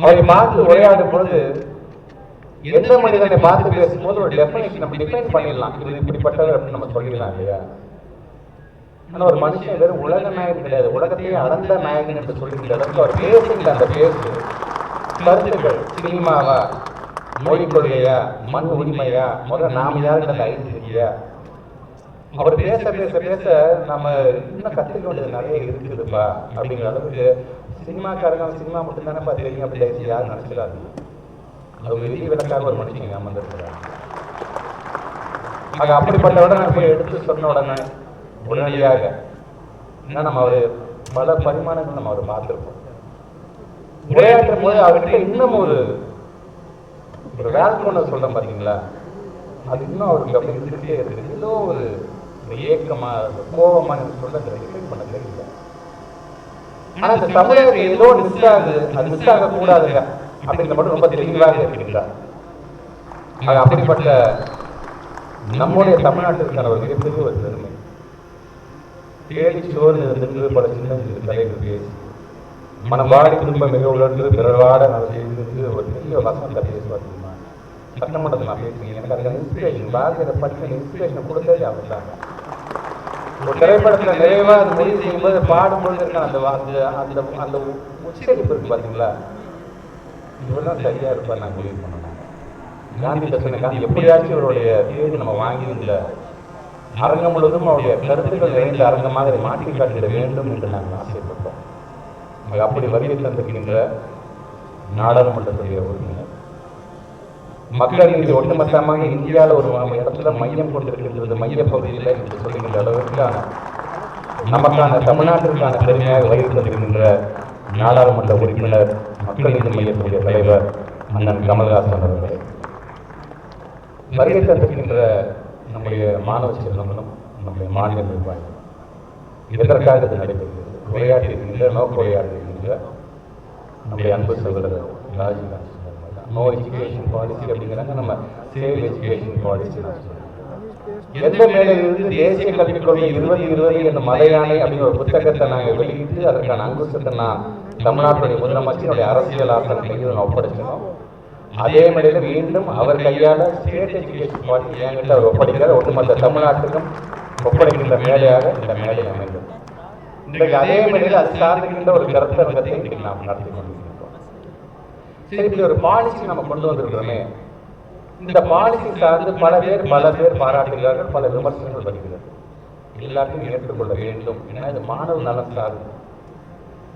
அவரை பார்த்து உரையாடும் பொழுது எந்த மனிதனை பார்த்து பேசும்போது ஒரு டெஃபினேஷன் நம்ம டிஃபைன் பண்ணிடலாம். இது இப்படிப்பட்டவர் அப்படின்னு நம்ம சொல்லிடலாம் இல்லையா? ஆனா ஒரு மனுஷன் வெறும் உலக நாயகன் கிடையாது. உலகத்தையே அளந்த நாயகன் என்று சொல்லிக்கிற அளவுக்கு அவர் பேசுகிற அந்த பேசு கருத்துக்கள். சினிமாவா? மொழி கொள்கையா மண் உரிமையா? முதல்ல நாம அந்த ஐடென்டிட்டியா அவர் பேச பேச பேச நம்ம இன்னும் கத்துக்க வேண்டியது நிறைய இருக்குதுப்பா. அப்படிங்கிற அளவுக்கு சினிமாக்காரங்க சினிமா மட்டும் தானேப்பா தெரியும் அப்படி தயவுசெய்து யாரும் நினைச்சிடாது ஒரு விதி விலக்காக ஒரு மனுஷங்க அமர்ந்திருக்கிறாங்க ஆக அப்படிப்பட்டவரை நான் போய் எடுத்து சொன்ன உடனே உடனடியாக ஏன்னா நம்ம அவர் பல பரிமாணங்கள் நம்ம அவர் பார்த்துருப்போம். உரையாற்றும் போது அவர்கிட்ட இன்னும் ஒரு ஒரு வேல்கோனை சொல்றேன் பாத்தீங்களா? அது இன்னும் அவருக்கு அப்படி இருந்துகிட்டே இருக்குது ஏதோ ஒரு ஒரு ஏக்கமா ஒரு கோபமா எனக்கு சொல்ல எக்ஸ்பிளைன் பண்ண ஆனா இந்த தமிழருக்கு ஏதோ மிஸ் ஆகுது அது மிஸ் ஆக கூடாதுங்க அப்படிங்கிற மட்டும் ரொம்ப தெளிவாக இருக்கின்றார் அப்படிப்பட்ட நம்முடைய தமிழ்நாட்டிற்கான ஒரு மிகப்பெரிய ஒரு பெருமை. தேடி சோறு இருந்து பல சின்ன சிறு கதைகள் பேசி மனவாடி குடும்ப மிக உணர்ந்து பிறவாட நான் செய்து ஒரு பெரிய வசனத்தை பேசுவார் சட்டமன்றத்தில் நான் பேசுறேன் எனக்கு அதுக்கான இன்ஸ்பிரேஷன் பாரதிய படிக்க இன்ஸ்பிரேஷன் கொடுத்ததே அவர் ஒரு திரைப்படத்துல நிறைவா அது முடிவு செய்யும்போது பாடும்பொழுது இருக்க அந்த அந்த அந்த அந்த உச்சரிப்பு இருக்கு பாத்தீங்களா? இவர் தான் சரியா இருப்பார் நான் முடிவு பண்ணணும். காந்தி சொன்ன காந்தி எப்படியாச்சும் இவருடைய தேதி நம்ம வாங்கியிருந்த அரங்கம் முழுவதும் அவருடைய கருத்துக்கள் நிறைந்த அரங்கமாக இதை மாற்றி காட்டிட வேண்டும் என்று நாங்கள் ஆசைப்பட்டோம். அப்படி வருகை தந்திருக்கின்ற நாடாளுமன்றத்துடைய உறுப்பினர் மக்கள் இன்று ஒட்டுமொத்தமாக இந்தியாவில் ஒரு இடத்துல மையம் கொண்டிருக்கின்றது மைய பகுதியில் என்று சொல்லுகின்ற அளவிற்கான நமக்கான தமிழ்நாட்டிற்கான பெருமையாக வருகை தந்திருக்கின்ற நாடாளுமன்ற உறுப்பினர் மக்கள் நீதி மையத்துடைய தலைவர் அண்ணன் கமல்ஹாசன் அவர்களே. வருகை தந்திருக்கின்ற நம்முடைய மாணவ செல்வங்களும் நம்முடைய மாநில நிர்வாகிகள் இதற்காக இது நடைபெறுகிறது. உரையாற்றிருக்கின்ற நோக்க இருக்கின்ற நம்முடைய அன்பு சகோதரர் ராஜீவ்காந்தி. நோ எஜுகேஷன் பாலிசி அப்படிங்கிறாங்க நம்ம சேவ் எஜுகேஷன் பாலிசி எந்த மேலிருந்து தேசிய கல்விக் கொள்கை இருபது இருபது என்ற மலையானை அப்படிங்கிற ஒரு புத்தகத்தை நாங்கள் வெளியிட்டு அதற்கான அங்குசத்தை நான் தமிழ்நாட்டுடைய முதலமைச்சருடைய அரசியல் ஆற்றல் கையில் நான் ஒப்படைச்சினோம் அதே மேடையில் மீண்டும் அவர் கையால ஸ்டேட் எஜுகேஷன் பாலிசி என்கிட்ட அவர் ஒப்படைக்கிறார். ஒட்டுமொத்த தமிழ்நாட்டுக்கும் ஒப்படைக்கின்ற மேடையாக இந்த மேடை அமைந்தது. இன்றைக்கு அதே மேடையில் அது சார்ந்திருக்கின்ற ஒரு கருத்தரங்கத்தை இன்றைக்கு நாம் நடத்தி கொண்டிருக்கிறோம். சரி இப்படி ஒரு பாலிசி நம்ம கொண்டு வந்திருக்கிறோமே. இந்த பாலிசி சார்ந்து பல பேர் பல பேர் பாராட்டுகிறார்கள் பல விமர்சனங்கள் வருகிறது. எல்லாத்தையும் ஏற்றுக்கொள்ள வேண்டும். ஏன்னா இது மாணவ நலன் சார்ந்து.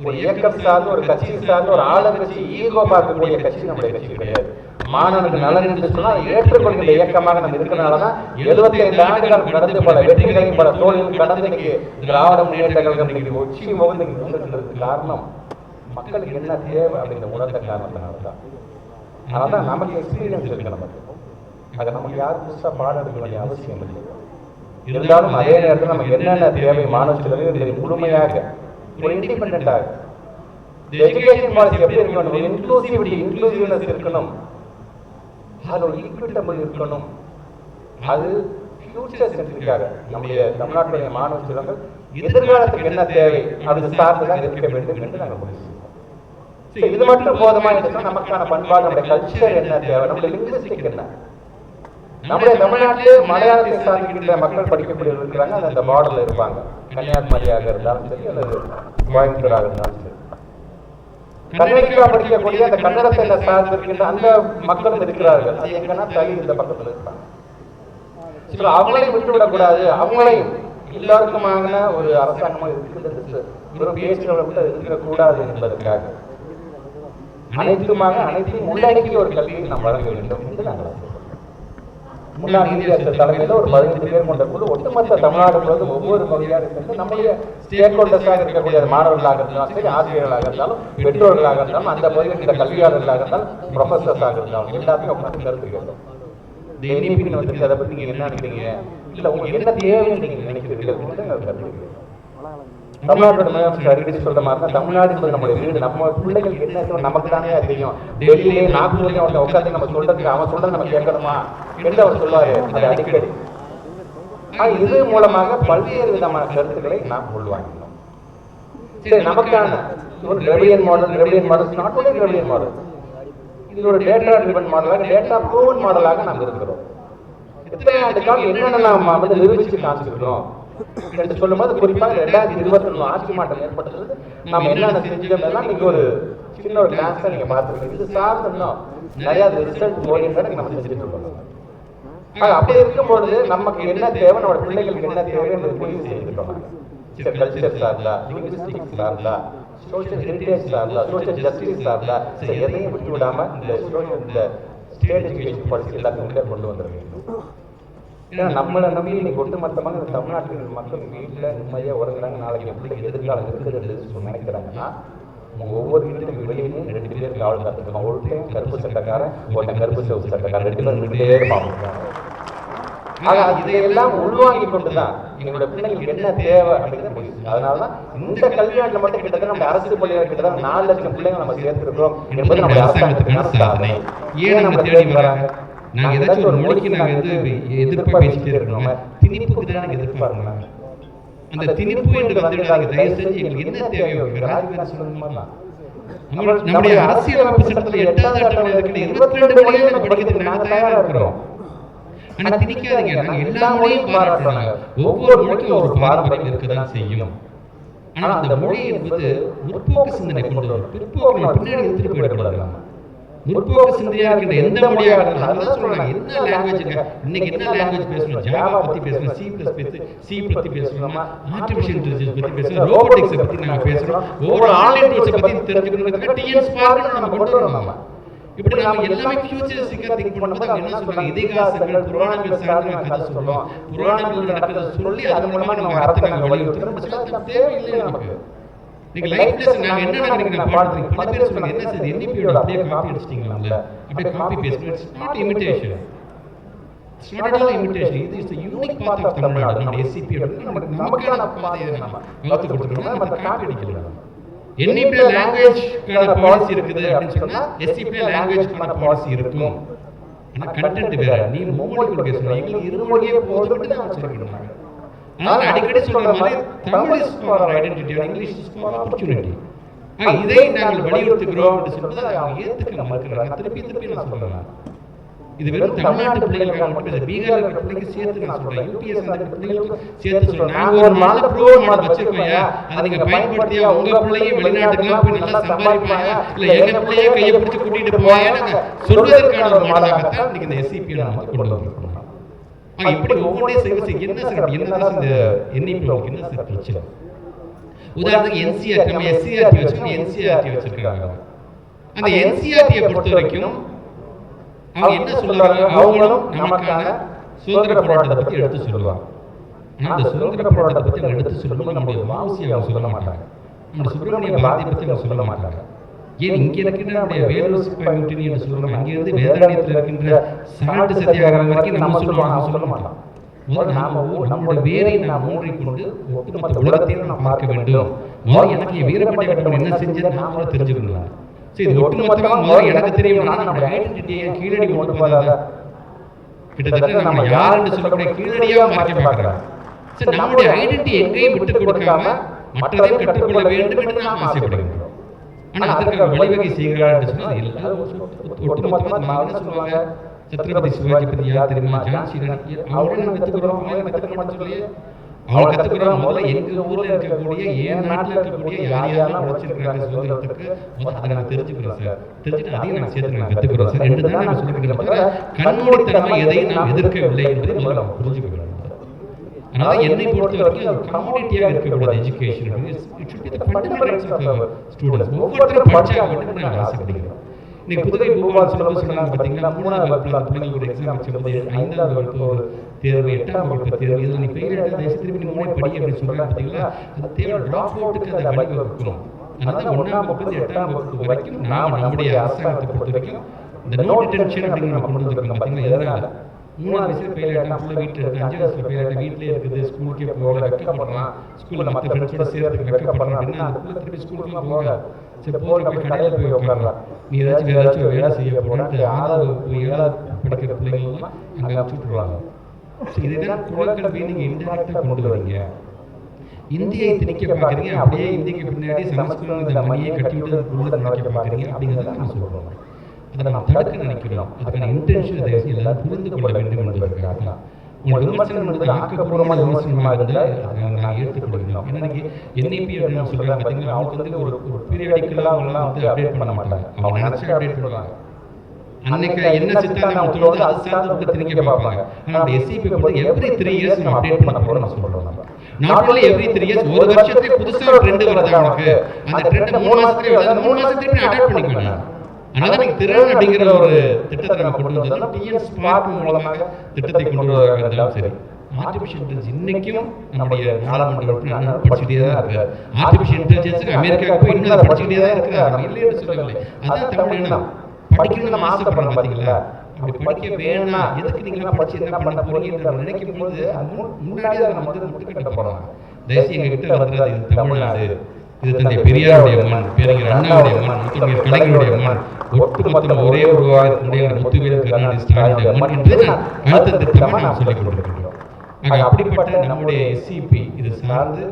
ஒரு இயக்கம் சார்ந்து ஒரு கட்சி சார்ந்து ஒரு ஆளுங்கட்சி ஈகோ பார்க்கக்கூடிய கட்சி நம்முடைய கட்சி கிடையாது. மாணவனுக்கு நலன் என்று சொன்னால் ஏற்றுக்கொள்கின்ற இயக்கமாக நம்ம இருக்கிறனால தான் எழுபத்தி ஐந்து ஆண்டுகள் கடந்து பல வெற்றிகளையும் பல தோல்வியும் கடந்து இன்னைக்கு திராவிட முன்னேற்ற கழகம் இன்னைக்கு உச்சி முகந்து காரணம். மக்களுக்கு என்ன தேவை அப்படிங்கிற உணர்ந்த காரணத்தினால தான் அதனால தான் நமக்கு எக்ஸ்பீரியன்ஸ் இருக்கு நமக்கு அதை நமக்கு யாரும் புதுசாக பாடம் எடுக்க வேண்டிய அவசியம் இல்லை. இருந்தாலும் அதே நேரத்தில் நமக்கு என்னென்ன தேவை மாணவ முழுமையாக ஒரு இண்டிபெண்ட்டாக எஜுகேஷன் பாலிசி எப்படி இருக்கணும்? இன்க்ளூசிவிட்டி இன்க்ளூசிவ்னஸ் இருக்கணும். அது ஒரு ஈக்விட்டபிள் இருக்கணும். அது ஃபியூச்சர் சென்ட்ரிக்காக நம்முடைய தமிழ்நாட்டுடைய மாணவ செல்வங்கள் எதிர்காலத்துக்கு என்ன தேவை? அது சார்ந்து தான் இருக்க வேண்டும் என்று நாங்கள் முடிவு இது மட்டும் போதுமா? என்று சொன்னா நமக்கான பண்பாடு நம்முடைய கல்ச்சர் என்ன தேவை? நம்முடைய லிங்குவிஸ்டிக் என்ன? நம்முடைய தமிழ்நாட்டிலே மலையாளத்தை சார்ந்திருக்கின்ற மக்கள் படிக்கக்கூடியவர்கள் இருக்கிறாங்க. அது அந்த பார்டர்ல இருப்பாங்க. கன்னியாகுமரியாக இருந்தாலும் சரி அல்லது கோயம்புத்தூராக இருந்தாலும் சரி. கன்னடிக்கா படிக்கக்கூடிய அந்த கன்னடத்தை சார்ந்திருக்கின்ற அந்த மக்களும் இருக்கிறார்கள். அது எங்கன்னா தலி இந்த பக்கத்துல இருப்பாங்க. So, அவங்களையும் விட்டுவிடக்கூடாது அவங்களையும் எல்லாருக்குமான ஒரு அரசாங்கமாக விட்டு அது இருக்கக்கூடாது என்பதற்காக. அனைத்துமாக அனைத்தையும் உள்ளடக்கிய ஒரு கல்வியை நாம் வழங்க வேண்டும் என்று நாங்கள் முன்னாள் நீதியரசர் தலைமையில் ஒரு பதினைந்து பேர் கொண்ட குழு ஒட்டுமொத்த தமிழ்நாடு முழுவதும் ஒவ்வொரு பகுதியாக இருக்கிறது நம்முடைய ஸ்டேக் ஹோல்டர்ஸாக இருக்கக்கூடிய மாணவர்களாக இருந்தாலும் சரி ஆசிரியர்களாக இருந்தாலும் பெற்றோர்களாக இருந்தாலும் அந்த பகுதியில் இருக்கிற கல்வியாளர்களாக இருந்தாலும் ப்ரொஃபஸர்ஸாக இருந்தாலும் எல்லாத்தையும் உட்காந்து கருத்து கேட்டோம் என்இபின்னு அதை பற்றி நீங்கள் என்ன நினைக்கிறீங்க? இல்லை உங்களுக்கு என்ன தேவைன்னு நீங்கள் கருத்து தமிழ்நாட்டோட முதலமைச்சர் அடிக்கடி சொல்ற மாதிரி தான் தமிழ்நாடு என்பது நம்முடைய வீடு நம்ம பிள்ளைகள் என்ன நமக்கு தானே அது தெரியும். டெல்லியிலே நாக்பூர்லயே அவன் உட்காந்து நம்ம சொல்றதுக்கு அவன் சொல்றது நம்ம கேட்கணுமா? என்று அவர் சொல்லுவாரு. அது அடிக்கடி. இது மூலமாக பல்வேறு விதமான கருத்துக்களை நாம் உள்வாங்கினோம். சரி நமக்கான ஒரு model driven model not only driven model இது ஒரு டேட்டா ட்ரிவன் மாடலாக டேட்டா ப்ரூவன் மாடலாக நாம் இருக்கிறோம். இத்தனை ஆண்டு காலம் என்னென்ன நாம் வந்து நிரூபிச்சு காமிச்சிருக்கிறோம் என்று சொல்லும்போது குறிப்பாக ரெண்டாயிரத்தி இருபத்தி ஒண்ணு ஆட்சி மாற்றம் ஏற்பட்டது நாம் என்னென்ன செஞ்சோம் எல்லாம் நீங்க ஒரு சின்ன ஒரு கிளாஸ் நீங்க பார்த்துருக்கீங்க. இது சார்ந்து இன்னும் நிறைய ரிசல்ட் ஓரியன்டாக நம்ம செஞ்சுட்டு இருக்கோம். அப்படி இருக்கும்பொழுது நமக்கு என்ன தேவை நம்ம பிள்ளைகளுக்கு என்ன தேவை என்று முடிவு செய்திருக்கோம் கல்ச்சர் சார்ந்தா லிங்குவிஸ்டிக்ஸ் சார்ந்தா சோஷியல் ஹெரிட்டேஜ் சார்ந்தா சோஷியல் ஜஸ்டிஸ் சார்ந்தா எதையும் விட்டு விடாம இந்த social- இந்த ஸ்டேட் எஜுகேஷன் பாலிசி எல்லாத்தையும் உள்ளே கொண்டு வந்துட வேண்டும் ஏன்னா நம்மளை நம்பி இன்னைக்கு ஒட்டுமொத்தமாக இந்த தமிழ்நாட்டில் மக்கள் வீட்டில் நிம்மதியாக உறங்குறாங்க. நாளைக்கு பிள்ளைங்க எதிர்காலம் இருக்குது என்று சொல்லி நினைக்கிறாங்கன்னா ஒவ்வொரு வீட்டுக்கு வெளியிலையும் ரெண்டு பேர் காவல் காத்துருக்கோம் ஒருத்தன் கருப்பு சட்டக்காரன் ஒருத்தன் கருப்பு சிவப்பு சட்டக்காரன். ரெண்டு பேரும் வீட்டிலே இருப்பாங்க. ஆக இதையெல்லாம் உள்வாங்கி கொண்டுதான் எங்களோட பிள்ளைங்களுக்கு என்ன தேவை அப்படிங்கிறத முடியும் அதனாலதான் இந்த கல்வியாண்டுல மட்டும் கிட்டத்தட்ட நம்ம அரசு பள்ளிகள் கிட்டத்தட்ட நாலு லட்சம் பிள்ளைங்க நம்ம சேர்த்திருக்கிறோம் என்பது நம்ம நம்ம அரசாங்கத்துக்கான சாதனை? ஏன் நம்ம தேடி வராங்க? நாங்க ஏதாச்சும் ஒரு மொழிக்கு நாங்க வந்து எதிர்ப்பா பேசிட்டே இருக்கிறோம் திணிப்புக்கு தான் எதிர்பார்க்கலாம் அந்த திணிப்பு என்று வந்துடாதீங்க தயவு செஞ்சு எங்களுக்கு என்ன தேவையோ ராஜ்காந்த் நம்ம- நம்முடைய அரசியலமைப்பு சட்டத்துல எட்டாவது அட்டவணை இருபத்தி ரெண்டு மொழிகளை நம்ம படிக்கிறதுக்கு நாங்க தயாரா இருக்கிறோம். ஆனா திணிக்காதீங்க. நாங்க எல்லா மொழியும் பாராட்டுறாங்க ஒவ்வொரு மொழிக்கும் ஒரு பாரம்பரியம் இருக்கதான் செய்யும். ஆனா அந்த மொழி என்பது முற்போக்கு சிந்தனை கொண்டு வரும் பிற்போக்கு பின்னாடி எடுத்துட்டு போயிடக்கூடாது. முற்போக்கு சிந்தனையா இருக்கின்ற எந்த மொழியாக இருந்தாலும் சொல்றாங்க. என்ன லாங்குவேஜ் இன்னைக்கு என்ன லாங்குவேஜ் பேசணும்? ஜாவா பத்தி பேசணும் சி பிளஸ் பேசு சி பத்தி பேசணுமா. ஆர்டிஃபிஷியல் இன்டெலிஜென்ஸ் பத்தி பேசணும். ரோபோட்டிக்ஸ் பத்தி நாங்க பேசுறோம் ஒவ்வொரு ஆன்லைன் டூல்ஸ் பத்தி தெரிஞ்சுக்கணுங்கிறதுக்கு டிஎன் ஸ்பார்க் நம்ம கொண்டு வரணும். நம்ம இப்படி நம்ம எல்லாமே ஃபியூச்சரிஸ்டிக்கா திங்க் பண்ணும்போது அவங்க என்ன சொல்றாங்க? இதிகாசங்கள் புராணங்கள் சார்ந்து கதை சொல்றோம். புராணங்கள் நடக்கிறத சொல்லி அது மூலமா நம்ம அர்த்தம் வலியுறுத்துறோம். அது தேவையில்லை நமக்கு. நீங்க லைஃப் லெசன் நாங்க என்ன நினைக்கிறீங்க நான் பாடுறீங்க? பல பேர் சொல்றாங்க என்ன சார் என்இபியோட அப்படியே காப்பி அடிச்சிட்டீங்களாம்ல? அப்படியே copy paste it's not imitation it's not all imitation இது is unique part of Tamil Nadu நம்ம நமக்கு நமக்கான பாதையை நம்ம வகுத்து கொடுத்துருக்கோம் நம்ம அதை காப்பி அடிக்கல என்இபி லாங்குவேஜ்க்கான பாலிசி இருக்குது அப்படின்னு சொன்னா எஸ்சிபி லாங்குவேஜ்க்கான பாலிசி இருக்கும். ஆனா கண்டென்ட் வேற. நீ மும்மொழி கொள்கை சொன்ன எங்களுக்கு இருமொழியே போதும்னு நான் சொல்லிருக்கேன் அதனால அடிக்கடி சொல்ற மாதிரி Tamil is for identity English is for opportunity இதை நாங்கள் வலியுறுத்துகிறோம் என்று சொல்றது அவங்க ஏத்துக்க மறுக்கிறாங்க திருப்பி திருப்பி நான் சொல்றேன். இது வெறும் தமிழ்நாட்டு பிள்ளைகளுக்காக மட்டும் இல்லை பீகார்ல இருக்கிற பிள்ளைக்கு சேர்த்து நான் சொல்றேன். யூபிஎஸ் அந்த பிள்ளைகளுக்கு சேர்த்து சொல்றேன். நாங்க ஒரு மாடல் ப்ரூவ் மாடல் வச்சிருக்கோம் அதை நீங்க பயன்படுத்தியா உங்க பிள்ளையும் வெளிநாட்டுக்கெல்லாம் போய் நல்லா சம்பாதிப்பாங்க. இல்ல எங்க பிள்ளையே கையை பிடிச்சு கூட்டிட்டு போவாங்க சொல்வதற்கான ஒரு மாடலாகத்தான் இன்னைக்கு இந்த எஸ்சிபி நம்ம கொண்டு வந்திருக்கோம் ஆ, இப்படி செய்ய செய்ய என்ன சார் என்னதான் இந்த உங்களுக்கு என்ன சார் பிரச்சனை? உதாரணத்துக்கு என்சிஆர்டி நம்ம எஸ்சிஆர்டி வச்சிருக்கோம் என்சிஆர்டி வச்சிருக்காங்க. அந்த என்சிஆர்டியை பொறுத்த வரைக்கும் அவங்க என்ன சொல்லுவாங்க அவங்களும் நமக்கான சுதந்திர போராட்டத்தை பத்தி எடுத்து சொல்லுவாங்க அந்த சுதந்திர போராட்டத்தை பத்தி அவங்க எடுத்து சொல்லும்போது நம்முடைய வாசி அவங்க சொல்ல மாட்டாங்க. நம்முடைய சுப்பிரமணிய பாரதி பத்தி அவங்க சொல்ல மாட்டாங்க. ஏன் இங்க இருக்கின்ற வேலூர் சிப்பாய் என்று சொல்றோம். அங்கிருந்து வேதாரண்யத்தில் இருக்கின்ற சால்ட் சத்தியாகிரகம் வரைக்கும் நம்ம சொல்லுவோம் அவங்க சொல்ல முதல்ல நாம நம்முடைய வேரை நாம் ஊன்றிக்கொண்டு ஒட்டுமொத்த உலகத்தையும் நாம் பார்க்க வேண்டும். முதல்ல எனக்கு என் வீரப்பட்டை கட்டணம் என்ன செஞ்சது நான் முதல்ல தெரிஞ்சுக்கணும். சரி இது ஒட்டுமொத்தமா முதல்ல எனக்கு தெரியும்னா நம்முடைய ஐடென்டிட்டியை கீழடி கொண்டு போகாத கிட்டத்தட்ட நம்ம யாருன்னு சொல்லக்கூடிய கீழடியாக மாற்றி பார்க்கிறாங்க சரி நம்முடைய ஐடென்டிட்டி எங்கேயும் விட்டு கொடுக்காம மற்றதையும் கற்றுக்கொள்ள வேண்டும் என்று நாம் ஆசைப்படுகிறோம் ஆனா அதற்காக வழிவகை செய்கிறார் என்று சொன்னால் எல்லாரும் ஒட்டுமொத்தமா நம்ம என்ன சொல்லுவாங்க சத்ரபதி சிவாஜி பத்தி யார் தெரியுமா? ஜான்சி ராணி அவங்க நம்ம கத்துக்கிறோம் அவங்க கத்துக்க மாட்டோம் சொல்லி அவங்க கத்துக்கிறோம் முதல்ல எங்க ஊர்ல இருக்கக்கூடிய என் நாட்டுல இருக்கக்கூடிய யார் யாரெல்லாம் உழைச்சிருக்காங்க சுதந்திரத்துக்கு முதல்ல அதை நாங்க தெரிஞ்சுக்கிறோம் சார். தெரிஞ்சுட்டு அதையும் நாங்க சேர்த்து நாங்க கத்துக்கிறோம் சார் தான் தவிர கண்மூடித்தனமா எதையும் நாம் எதிர்க்கவில்லை என்பதை முதல்ல நம்ம புரிஞ்சுக்கிறோம் அதனால என்னை பொறுத்த வரைக்கும் அது கம்யூனிட்டியாக இருக்கக்கூடாது. Education it should be the fundamental rights of students ஒவ்வொருத்தரும் படிச்சா மட்டும் நாங்கள் ஆசைப்படுகிறோம் இன்னைக்கு புதுவை பூபால் சிலபஸ் சொன்னாங்க பார்த்தீங்களா மூணாவது வகுப்புல அந்த ஒரு எக்ஸாம் வச்சும்போது ஐந்தாவது வகுப்பு ஒரு தேர்வு எட்டாம் வகுப்பு தேர்வு. இதில் நீ ஃபெயில் ஆகிட்டு தயவு திருப்பி நீ மூணு படி அப்படின்னு சொல்றாங்க பார்த்தீங்களா அது தேவை ட்ராப் அவுட்டுக்கு அதை வழி வகுக்கணும் அதனால ஒன்றாம் வகுப்பு எட்டாம் வகுப்பு வரைக்கும் நாம நம்முடைய அரசாங்கத்தை பொறுத்த வரைக்கும் இந்த நோ டிடென்ஷன் அப்படின்னு நம்ம கொண்டு வந்திருக்கோம். பார்த்தீங்களா எதனால மூணாவது வயசுல ஃபெயில் ஆகிட்டா ஃபுல்லாக வீட்டில் இருக்கு. அஞ்சாவது வயசுல ஃபெயில் ஆகிட்டா வீட்டிலே இருக்குது. ஸ்கூலுக்கே போகல. வெக்கப்படுறான் ஸ்கூலில் மற்ற ஃப்ரெண்ட்ஸோட சேர்த்துக்கு வெக்கப்படுறான் அப்படின்னா அந்த பிள்ளை திருப்பி ஸ்கூலுக்குலாம் போக சரி போய் போய் கடையில் போய் உட்காரலாம். நீ ஏதாச்சும் ஏதாச்சும் வேலை செய்ய போனாட்டு ஆறாவது வகுப்பு, ஏழாவது படிக்கிற பிள்ளைங்கள்லாம் அங்கே அனுப்பிச்சு விட்டுருவாங்க ஸோ இதுதான் குலக்கல்வியை நீங்கள் இன்டெரக்டாக கொண்டு வரீங்க. இந்தியை திணிக்க பார்க்குறீங்க அப்படியே இந்திக்கு பின்னாடி சமஸ்கிருதம் இந்த மணியை கட்டிவிட்டு உள்ள நினைக்க பார்க்குறீங்க அப்படிங்கிறத நம்ம சொல்கிறோம் அதை நாம் தடுக்க நினைக்கிறோம். அதுக்கான இன்டென்ஷன் தயவுசெய்து எல்லாரும் புரிந்து கொள்ள வேண்டும் என்பதற்காக தான் உங்கள் விமர்சனம் என்பது ஆக்கப்பூர்வமான விமர்சனமாக இருந்தால் அதை நான் ஏற்றுக்கொள்கிறோம். ஏன்னா என்ஐபி அப்படின்னு சொல்கிறாங்க பார்த்தீங்கன்னா அவங்க வந்து ஒரு ஒரு பீரியடிக்கலாக அவங்களாம் வந்து அப்டேட் பண்ண மாட்டாங்க. அவங்க நினச்சி அப்டேட் பண்ணுவாங்க. அன்னைக்கு என்ன சித்தாந்தம் தோணுதோ அது சார்ந்து பார்ப்பாங்க ஆனால் எஸ்சிபி பொறுத்து எவ்ரி த்ரீ இயர்ஸ் நம்ம அப்டேட் பண்ண போகிறோம் நான் சொல்கிறோம் நம்ம எவ்ரி த்ரீ இயர்ஸ் ஒரு வருஷத்துக்கு புதுசா ஒரு ட்ரெண்ட் வருது அவனுக்கு அந்த ட்ரெண்ட் மூணு வருது அந்த மூணு நீ அடாப்ட் பண்ணிக்கணும் அதனால நீங்க திறன் அப்படிங்கிற ஒரு திட்டத்தை நம்ம கொண்டு வந்தோம் டிஎன் ஸ்மார்ட் மூலமாக திட்டத்தை கொண்டு வருவதாக இருந்தாலும் சரி. ஆர்டிஃபிஷியல் இன்டெலிஜென்ஸ் இன்னைக்கும் நம்முடைய நாடாளுமன்ற உறுப்பினர் அண்ணன் படிச்சுக்கிட்டே தான் இருக்காரு ஆர்டிஃபிஷியல் இன்டெலிஜென்ஸுக்கு அமெரிக்காவுக்கு போய் இன்னும் அதை படிச்சுக்கிட்டே தான் இருக்கிறாங்க இல்லை என்று சொல்லவில்லை அதான் தமிழ் இனம். படிக்கணும்னு நம்ம ஆசைப்படுறோம் பார்த்தீங்களா அப்படி படிக்க வேணாம். எதுக்கு நீங்க படிச்சு என்ன பண்ண போறீங்கன்ற நினைக்கும் போது அது முன்- முன்னாடியே அதை நம்ம வந்து முட்டுக்கட்ட போறோம். தயவுசெய்து எங்க கிட்ட வந்துடாது இது தமிழ்நாடு. இது தந்தை பெரியாருடைய மண் பேரறிஞர் அண்ணாவுடைய மண் முத்தமிழ் கலைஞருடைய மண் ஒட்டுமொத்தம் ஒரே உருவாக இருக்கக்கூடிய முத்துவேல் கருணாநிதி ஸ்டாலினுடைய மண் என்று நான் அழுத்த திருத்தமாக நாம் சொல்லிக் கொண்டிருக்கின்றோம் ஆக அப்படிப்பட்ட நம்முடைய எஸ்சிபி இது சார்ந்து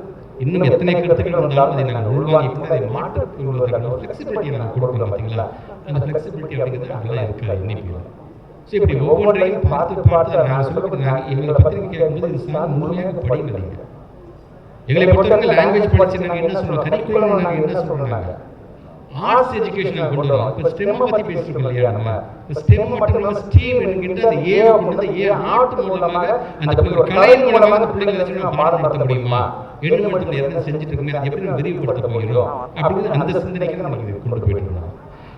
இன்னும் எத்தனை கருத்துக்கள் வந்தாலும் அதை நாங்கள் உள்வாங்கி கொண்டு அதை மாற்றிக் கொள்வதற்கான ஃப்ளெக்சிபிலிட்டியை நாங்கள் கொடுக்குறோம் பார்த்தீங்களா? அந்த ஃப்ளெக்சிபிலிட்டி அப்படிங்கிறது அதெல்லாம் இருக்காது இன்னைக்கு ஸோ இப்படி ஒவ்வொன்றையும் பார்த்து பார்த்து நான் சொல்லக்கூடிய எங்களை பத்திரிக்கை கேட்கும்போது இது சார் முழுமையாக படிங்க நீங்கள் எங்களை பொறுத்தவரை லாங்குவேஜ் படிச்சு நாங்கள் என்ன சொல்றோம்? கரிக்குலம் நாங்கள் என்ன சொல்றோம்? நாங்கள் ஆர்ட்ஸ் எஜுகேஷன் கொண்டு வரோம். இப்போ ஸ்டெம் பத்தி பேசிருக்கோம் இல்லையா நம்ம? இப்போ ஸ்டெம் மட்டும் இல்லாம ஸ்டீம் என்கின்ற அந்த ஏ கொண்டு ஏ ஆர்ட் மூலமாக அந்த பிள்ளை- கலை மூலமாக அந்த பிள்ளைங்களை நடத்த முடியுமா? எண்ணு மட்டும் எத்தனை செஞ்சுட்டு இருக்குமே அதை எப்படி விரிவுபடுத்த போகிறோம் அப்படிங்கிறது அந்த சிந்தனைக்கு தான் நமக்கு கொண்டு போயிட்டு இருக்கோம்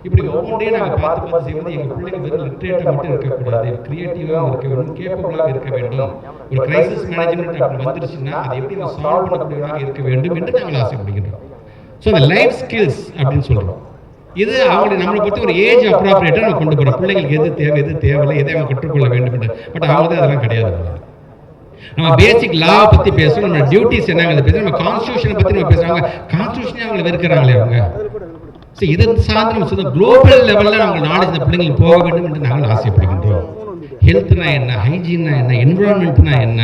இப்படி ஒவ்வொன்றையும் நாங்கள் பார்த்து பார்த்து செய்வது எங்கள் பிள்ளைங்க வெறும் லிட்ரேட்டாக மட்டும் இருக்கக்கூடாது கிரியேட்டிவாக இருக்க வேண்டும் கேப்பபிளாக இருக்க வேண்டும் ஒரு கிரைசிஸ் மேனேஜ்மெண்ட் அப்படி வந்துருச்சுன்னா அதை எப்படி நம்ம சால்வ் பண்ணக்கூடியவராக இருக்க வேண்டும் என்று நாங்கள் ஆசைப்படுகின்றோம் ஸோ அந்த லைஃப் ஸ்கில்ஸ் அப்படின்னு சொல்கிறோம் இது அவங்களை நம்மளை பொறுத்த ஒரு ஏஜ் அப்ராப்ரியேட்டாக நம்ம கொண்டு போகிறோம் பிள்ளைங்களுக்கு எது தேவை எது தேவையில்லை எதை அவங்க கற்றுக்கொள்ள வேண்டும் என்று. பட் அவங்களுக்கு அதெல்லாம் கிடையாது. நம்ம பேசிக் லா பத்தி பேசுறோம் நம்ம டியூட்டிஸ் என்னங்கிறத பேசுறோம் நம்ம கான்ஸ்டியூஷனை பத்தி நம்ம பேசுறாங்க கான்ஸ்டியூஷனே அவங்களை வெறுக்கிறாங்களே அவங்க. ஸோ இதை சார்ந்து நம்ம குளோபல் லெவலில் நம்ம நாலேஜ் இந்த பிள்ளைங்களுக்கு போக வேண்டும் என்று நாங்கள் ஆசைப்படுகின்றோம். ஹெல்த்னா என்ன? ஹைஜீன்னா என்ன? என்விரான்மெண்ட்னா என்ன?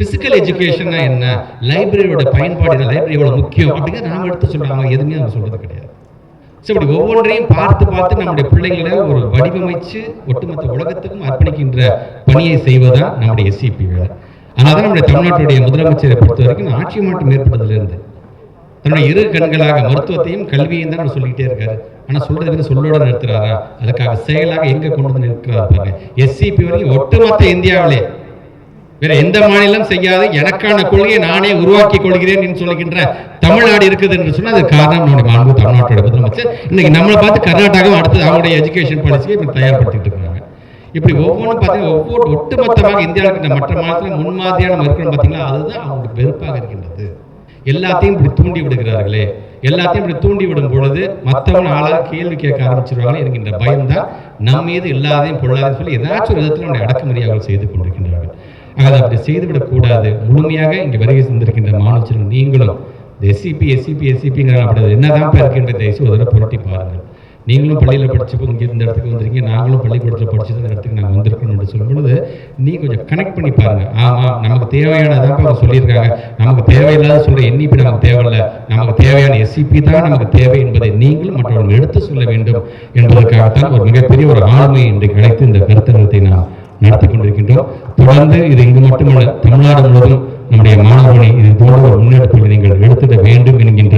பிசிக்கல் எஜுகேஷன்னா என்ன? லைப்ரரியோட பயன்பாடு லைப்ரரி எவ்வளோ முக்கியம் அப்படிங்கிறத நாம் எடுத்து சொல்கிறாங்க எதுவுமே நம்ம சொல்றது கிடையாது. ஸோ இப்படி ஒவ்வொன்றையும் பார்த்து பார்த்து நம்முடைய பிள்ளைங்களை ஒரு வடிவமைச்சு ஒட்டுமொத்த உலகத்துக்கும் அர்ப்பணிக்கின்ற பணியை செய்வதுதான் நம்முடைய எஸ்சிபி வேலை. அதனால தான் நம்முடைய தமிழ்நாட்டுடைய முதலமைச்சரை பொறுத்த வரைக்கும் ஆட்சி மாற்றம் ஏற்பட்டதுலேருந்து தன்னுடைய இரு கண்களாக மருத்துவத்தையும் கல்வியையும் தான் அவர் சொல்லிக்கிட்டே இருக்காரு. ஆனா சொல்றது வந்து சொல்லோட நிறுத்துறாரா அதுக்காக செயலாக எங்க கொண்டு வந்து நிற்கிறார் பாருங்க. எஸ்சிபி வரைக்கும் ஒட்டுமொத்த இந்தியாவிலே வேற எந்த மாநிலம் செய்யாத. எனக்கான கொள்கையை நானே உருவாக்கி கொள்கிறேன் என்று சொல்லுகின்ற தமிழ்நாடு இருக்குது என்று சொன்னா அது காரணம். நம்முடைய மாண்பு தமிழ்நாட்டோட முதலமைச்சர். இன்னைக்கு நம்மளை பார்த்து கர்நாடகாவும் அடுத்து அவங்களுடைய எஜுகேஷன் பாலிசியை இப்ப தயார்படுத்திட்டு இருக்காங்க இப்படி ஒவ்வொன்றும் பார்த்தீங்கன்னா ஒவ்வொரு ஒட்டுமொத்தமாக இந்தியாவுக்கு இந்த மற்ற மாநிலத்தில் முன்மாதிரியாக நம்ம இருக்கிறோம் பார்த்தீங்களா அதுதான் அவங்களுக்கு வெறுப்பாக இருக்கின்றது. எல்லாத்தையும் இப்படி தூண்டி விடுகிறார்களே. எல்லாத்தையும் இப்படி தூண்டி விடும் பொழுது மற்றவங்க ஆளாக கேள்வி கேட்க ஆரம்பிச்சிருவாங்க. என்கின்ற பயம் தான் நம்ம மீது இல்லாதையும் பொருளாதையும் சொல்லி ஏதாச்சும் ஒரு விதத்தில் நம்முடைய அடக்குமுறை அவர்கள் செய்து கொண்டிருக்கின்றார்கள் ஆக அப்படி செய்துவிடக் கூடாது முழுமையாக இங்கே வருகை சென்றிருக்கின்ற மாணவர்கள் நீங்களும். இந்த எஸ்சிபி எஸ்சிபி எஸ்சிபிங்கிற அப்படி என்னதான் இருக்கின்ற தயவுசு ஒரு புரட்டி பாருங்கள். நீங்களும் பள்ளியில் படிச்சப்போ இங்கே இந்த இடத்துக்கு வந்திருக்கீங்க நாங்களும் பள்ளிக்கூடத்தில் படிச்சு இந்த இடத்துக்கு நாங்கள் வந்திருக்கோம் என்று சொல்லும் நீ கொஞ்சம் கனெக்ட் பண்ணி பாருங்க. ஆமாம் நமக்கு தேவையானதான் அவங்க சொல்லியிருக்காங்க. நமக்கு தேவையில்லாத சொல்ற என்இபி நமக்கு தேவையில்லை. நமக்கு தேவையான எஸ்சிபி தான் நமக்கு தேவை என்பதை நீங்களும் மற்றவர்கள் எடுத்து சொல்ல வேண்டும் என்பதற்காகத்தான் ஒரு மிகப்பெரிய ஒரு ஆளுமை இன்றைக்கு கிடைத்து இந்த கருத்தரங்கத்தை நாம் நடத்தி கொண்டிருக்கின்றோம். தொடர்ந்து இது இங்கு மட்டுமல்ல தமிழ்நாடு முழுவதும் நம்முடைய மாணவர்களை இது போன்ற ஒரு முன்னெடுப்பில் நீங்கள் எடுத்திட வேண்டும் என்கின்ற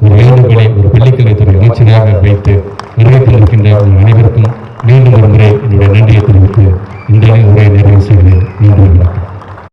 ஒரு வேண்டுகோளை ஒரு பள்ளிக்கல்வித்துறை அமைச்சராக வைத்து தந்திருக்கின்ற உங்கள் அனைவருக்கும் மீண்டும் ஒரு முறை என்னுடைய நன்றியை தெரிவித்து இந்த உரையை நிறைவு செய்கிறேன். வணக்கம்